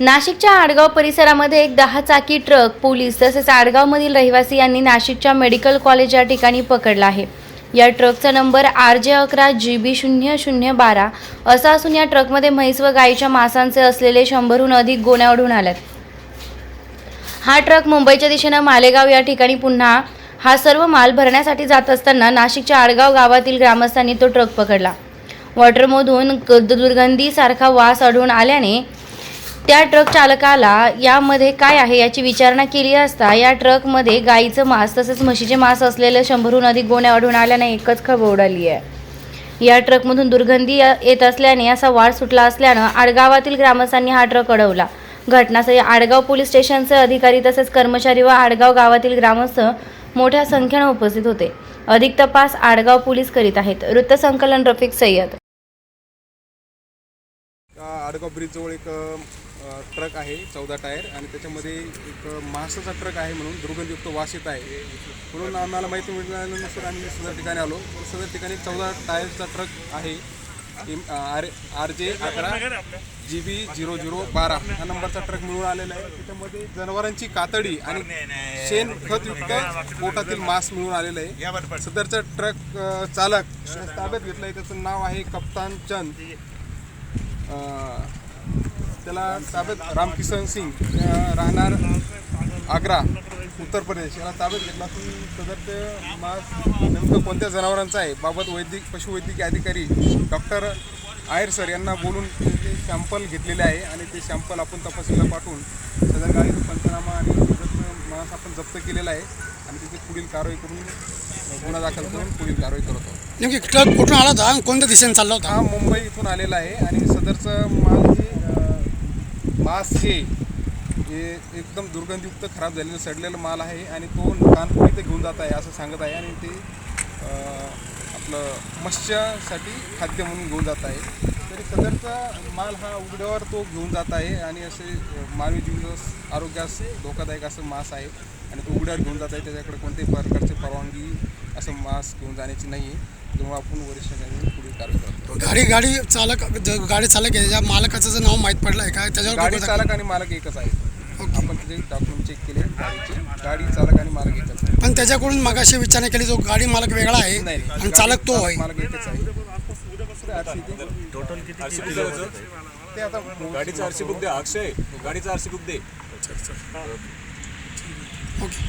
नाशिकच्या आडगाव परिसरामध्ये एक दहा चाकी ट्रक पोलीस तसेच आडगावमधील रहिवासी यांनी नाशिकच्या मेडिकल कॉलेज या ठिकाणी पकडला आहे. या ट्रकचा नंबर आर जे अकरा जी बी शून्य शून्य बारा असा असून या ट्रकमध्ये म्हैस व गायीच्या मांसांचे असलेले शंभरहून अधिक गोण्या आढळून आल्यात. हा ट्रक मुंबईच्या दिशेनं मालेगाव या ठिकाणी पुन्हा हा सर्व माल भरण्यासाठी जात असताना नाशिकच्या आडगाव गावातील ग्रामस्थांनी तो ट्रक पकडला. वॉटरमधून दुर्गंधीसारखा वास आढळून आल्याने त्या ट्रक चालकाला यामध्ये काय आहे याची विचारणा केली असता या ट्रकमध्ये गाईचं मांस तसेच म्हशीचे मांस असलेलं शंभरहून अधिक गोण्या आढळून आल्याने एकच खब उडाली आहे. या ट्रकमधून दुर्गंधी येत असल्याने असा वाढ सुटला असल्यानं आडगावातील ग्रामस्थांनी हा ट्रक अडवला. घटनास्थळी आडगाव पोलीस स्टेशनचे अधिकारी तसेच कर्मचारी व आडगाव गावातील ग्रामस्थ मोठ्या संख्येनं उपस्थित होते. अधिक तपास आडगाव पोलीस करीत आहेत. वृत्तसंकलन रफिक सय्यद. आडगाव ब्रिजजवळ एक ट्रक आहे चौदा टायर आणि त्याच्यामध्ये एक महासाचा ट्रक आहे म्हणून दुर्गंधयुक्त वास येत आहे. म्हणून आम्हाला माहिती मिळाल्यानुसार आम्ही सदर ठिकाणी आलो. सदर ठिकाणी चौदा टायरचा ट्रक आहे. आर आर जे अकरा जी बी झिरो झिरो बारा हा नंबरचा ट्रक मिळून आलेला आहे. त्याच्यामध्ये जनावरांची कातडी आणि शेण खतयुक्त पोटातील मांस मिळून आलेलं आहे. सदरचा ट्रक चालक ताब्यात घेतला आहे त्याचं नाव आहे कप्तान चंद. त्याला ताब्यात रामकिशन सिंग राहणार आग्रा. उत्तर प्रदेश याला ताब्यात घेतला असून सदरचं मास नेमकं कोणत्या जनावरांचं आहे? बाबत वैद्यक पशुवैद्यकीय अधिकारी डॉक्टर आयर सर यांना बोलून ते सॅम्पल घेतलेले आहे आणि ते सॅम्पल आपण तपासणीला पाठवून सदर गाडीचं पंचनामा आणि मास आपण जप्त केलेला आहे आणि त्याची पुढील कारवाई करून गुन्हा दाखल करून पुढील कारवाई करत आहोत. नेमकी ट्रक कुठून आला होता? कोणत्या दिशेने चालला होता? हा मुंबई इथून आलेला आहे आणि सदरचं माल हे मास हे हे एकदम दुर्गंधयुक्त खराब झालेलं सडलेलं माल आहे आणि तो कानपूर इथे घेऊन जात आहे असं सांगत आहे आणि ते आपलं मत्स्यासाठी खाद्य म्हणून घेऊन जात आहे. तरी सदरचा माल हा उघड्यावर तो घेऊन जात आहे आणि असे मानवी जीवन आरोग्यास धोकादायक असं मास आहे आणि तो उघड्यावर घेऊन जात आहे. त्याच्याकडे कोणत्याही प्रकारची परवानगी असं मास घेऊन जाण्याची नाही आहे तेव्हा आपण वरिष्ठांनी पुढील कारवाई करतो. गाडी गाडी चालक ज- गाडी चालक आहे ज्या मालकाचं जर नाव माहीत पडलं आहे काय त्याच्यावर गाडी चालक आणि मालक एकच आहे ओके. डॉक्युमेंट चेक केले. गाडीचे. गाडी चालक आणि मालक एकच आहे. पण त्याच्याकडून मगाशी विचारणा केली जो गाडी मालक वेगळा आहे नाही आणि चालक तो आहे. मालक एकच आहे. टोटल किती ते आता गाडीचं आरसी बुक दे अक्षय. गाडीचं आरसी बुक दे.